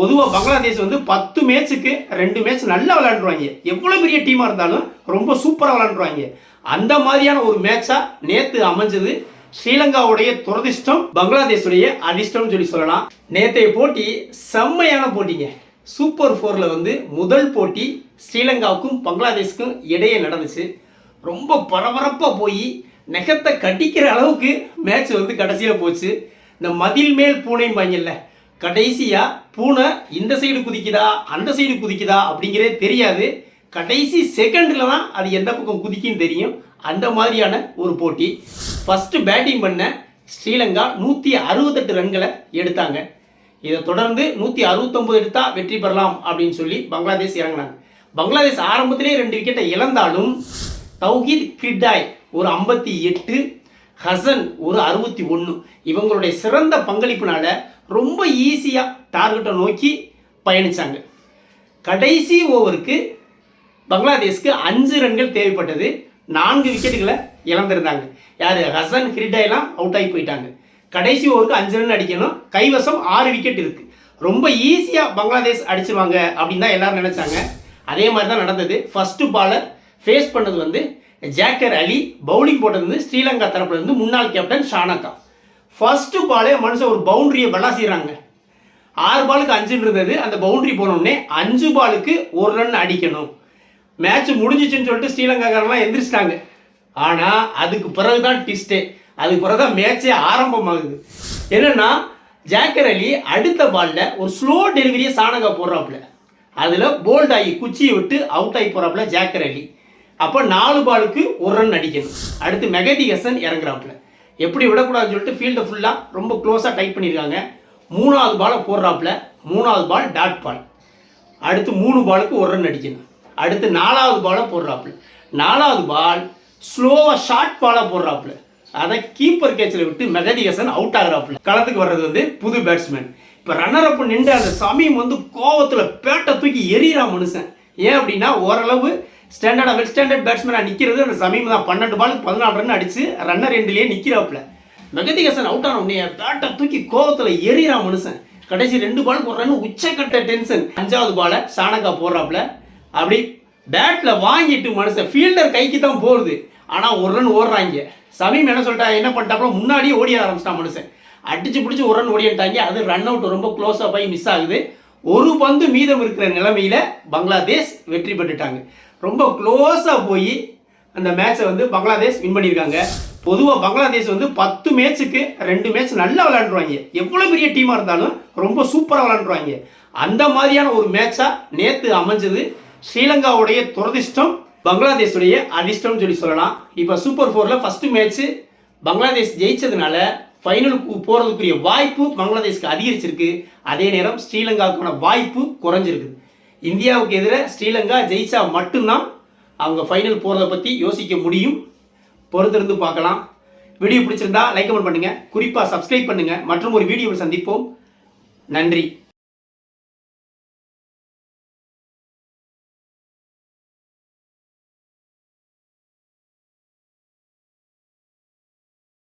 பொதுவாக பங்களாதேஷ் வந்து பத்து மேட்ச்சுக்கு ரெண்டு மேட்ச் நல்லா விளாண்டுருவாங்க எவ்வளோ பெரிய டீமாக இருந்தாலும் ரொம்ப சூப்பராக விளாண்டுருவாங்க அந்த மாதிரியான ஒரு மேட்சாக நேற்று அமைஞ்சது ஸ்ரீலங்காவுடைய துரதிஷ்டம் பங்களாதேஷுடைய அதிர்ஷ்டம்னு சொல்லி சொல்லலாம். நேற்றைய போட்டி செம்மையான போட்டிங்க. சூப்பர் ஃபோரில் வந்து முதல் போட்டி ஸ்ரீலங்காவுக்கும் பங்களாதேஷுக்கும் இடையே நடந்துச்சு. ரொம்ப பரபரப்பாக போய் நெகத்தை கட்டிக்கிற அளவுக்கு மேட்ச் வந்து கடைசியில் போச்சு. இந்த மதில் மேல் பூனை பாங்கல்ல கடைசியாக பூனை இந்த சைடு குதிக்குதா அந்த சைடு குதிக்குதா அப்படிங்கிறதே தெரியாது. கடைசி செகண்டில் தான் அது எந்த பக்கம் குதிக்குன்னு தெரியும். அந்த மாதிரியான ஒரு போட்டி. ஃபஸ்ட்டு பேட்டிங் பண்ண ஸ்ரீலங்கா நூற்றி அறுபத்தெட்டு ரன்களை எடுத்தாங்க. இதை தொடர்ந்து நூற்றி அறுபத்தொம்பது எடுத்தால் வெற்றி பெறலாம் அப்படின்னு சொல்லி பங்களாதேஷ் இறங்கினாங்க. பங்களாதேஷ் ஆரம்பத்திலே ரெண்டு விக்கெட்டை இழந்தாலும் தௌஹீத் கிரிட்டாய் ஒரு ஐம்பத்தி எட்டு ஹசன் ஒரு அறுபத்தி ஒன்று இவங்களுடைய சிறந்த பங்களிப்புனால ரொம்ப ஈஸியாக டார்கெட்டை நோக்கி பயணித்தாங்க கடைசி ஓவருக்கு பங்களாதேஷ்க்கு அஞ்சு ரன்கள் தேவைப்பட்டது. நான்கு விக்கெட்டுகளை இழந்திருந்தாங்க. யார்? ஹசன் ஹிரிட்டாயெல்லாம் அவுட் ஆகி போயிட்டாங்க. கடைசி ஓவருக்கு அஞ்சு ரன் அடிக்கணும். கைவசம் ஆறு விக்கெட் இருக்குது ரொம்ப ஈஸியாக பங்களாதேஷ் அடிச்சிருவாங்க அப்படின்னு தான் எல்லோரும் நினச்சாங்க. அதே மாதிரி தான் நடந்தது. ஃபஸ்ட்டு பாலர் ஃபேஸ் பண்ணது வந்து ஜாக்கர் அலி பவுலிங் போட்டது ஸ்ரீலங்கா தரப்புல இருந்து முன்னாள் கேப்டன் ஷானகா ஃபர்ஸ்ட்டு பாலே மனுஷன் ஒரு பவுண்டரியை விளாசிடுறாங்க ஆறு பாலுக்கு அஞ்சுன்னு இருந்தது. அந்த பவுண்டரி போனோடனே அஞ்சு பாலுக்கு ஒரு ரன் அடிக்கணும். மேட்ச் முடிஞ்சிச்சுன்னு சொல்லிட்டு ஸ்ரீலங்காக்காரெல்லாம் எந்திரிச்சிட்டாங்க. ஆனால் அதுக்கு பிறகு தான் டிஸ்டே அதுக்கு பிறகு தான் மேட்சே ஆரம்பமாகுது. என்னென்னா ஜாக்கர் அலி அடுத்த பாலில் ஒரு ஸ்லோ டெலிவரியை சாணகா போடுறாப்புல. அதில் போல்ட் ஆகி குச்சியை விட்டு அவுட் ஆகி போகிறாப்புல ஜாக்கர் அலி. அப்போ நாலு பாலுக்கு ஒரு ரன் அடிக்கணும். அடுத்து மெகதி ஹசன் இறங்குறாப்புல. எப்படி விடக்கூடாதுன்னு சொல்லிட்டு ஃபீல்டை ஃபுல்லாக ரொம்ப க்ளோஸாக டைட் பண்ணியிருக்காங்க மூணாவது பாலை போடுறாப்புல. மூணாவது பால் டாட் பால் அடுத்து மூணு பாலுக்கு ஒரு ரன் அடிக்கணும். அடுத்து நாலாவது பாலை போடுறாப்புல. நாலாவது பால் ஸ்லோவாக ஷார்ட் பாலாக போடுறாப்புல. அதை கீப்பர் கேட்சில் விட்டு மெகதி ஹசன் அவுட் ஆகிறாப்புல. களத்துக்கு வர்றது வந்து புது பேட்ஸ்மேன் இப்போ ரன்னர் அப் நின்று அந்த சமயம் வந்து கோவத்தில் பேட்டை தூக்கி எறிகிறான் மனுஷன். ஏன் அப்படின்னா ஓரளவு ஸ்டாண்டர்டாக வெல் ஸ்டாண்டர்ட் பேட்ஸ்மேனாக நிற்கிறது அந்த சமீபம் தான். பன்னெண்டு பாலுக்கு பதினாலு ரன் அடிச்சு ரன்னர் ரெண்டுலேயே நிற்கிறாப்புல மெகதி அவுட் ஆன உடனே பேட்டை தூக்கி கோவத்தில் எறிகிறான் மனுஷன். கடைசி ரெண்டு பாலுக்கு ஒரு ரன் உச்சக்கட்ட டென்ஷன் அஞ்சாவது பாலை சாணக்கா போடுறாப்புல. அப்படி பேட்டில் வாங்கிட்டு மனுஷன் ஃபீல்டர் கைக்கு தான் போகுது. ஆனால் ஒரு ரன் ஓடுறாங்க. சமீம் என்ன சொல்லிட்டா என்ன பண்ணிட்டாப்புல முன்னாடியே ஓடிய ஆரம்பிச்சிட்டான் மனுஷன். அடிச்சு பிடிச்சி ஒரு ரன் ஓடிட்டாங்க அது ரன் அவுட் ரொம்ப க்ளோஸாக போய் மிஸ் ஆகுது. ஒரு பந்து மீதம் இருக்கிற நிலைமையில் பங்களாதேஷ் வெற்றி பெற்றுட்டாங்க. ரொம்ப க்ளோஸாக போய் அந்த மேட்ச்சை வந்து பங்களாதேஷ் வின் பண்ணியிருக்காங்க. பொதுவாக பங்களாதேஷ் வந்து பத்து மேட்ச்சுக்கு ரெண்டு மேட்ச் நல்லா விளாண்டுருவாங்க எவ்வளோ பெரிய டீமாக இருந்தாலும் ரொம்ப சூப்பராக விளாண்டுருவாங்க அந்த மாதிரியான ஒரு மேட்சாக நேற்று அமைஞ்சது ஸ்ரீலங்காவுடைய துரதிர்ஷ்டம் பங்களாதேஷுடைய அதிர்ஷ்டம்னு சொல்லி சொல்லலாம். இப்போ சூப்பர் ஃபோரில் ஃபஸ்ட்டு மேட்ச்சு பங்களாதேஷ் ஜெயிச்சதுனால ஃபைனலுக்கு போகிறதுக்குரிய வாய்ப்பு பங்களாதேஷ்க்கு அதிகரிச்சிருக்கு. அதே நேரம் ஸ்ரீலங்காவுக்கான வாய்ப்பு குறைஞ்சிருக்குது இந்தியாவுக்கு எதிராக ஸ்ரீலங்கா ஜெயிச்சா மட்டும்தான் அவங்க ஃபைனல் போகிறத பற்றி யோசிக்க முடியும். பொறுத்திருந்து பார்க்கலாம். வீடியோ பிடிச்சிருந்தா லைக் கமெண்ட் பண்ணுங்கள் குறிப்பாக சப்ஸ்கிரைப் பண்ணுங்கள் மற்றும் ஒரு வீடியோவில் சந்திப்போம். நன்றி.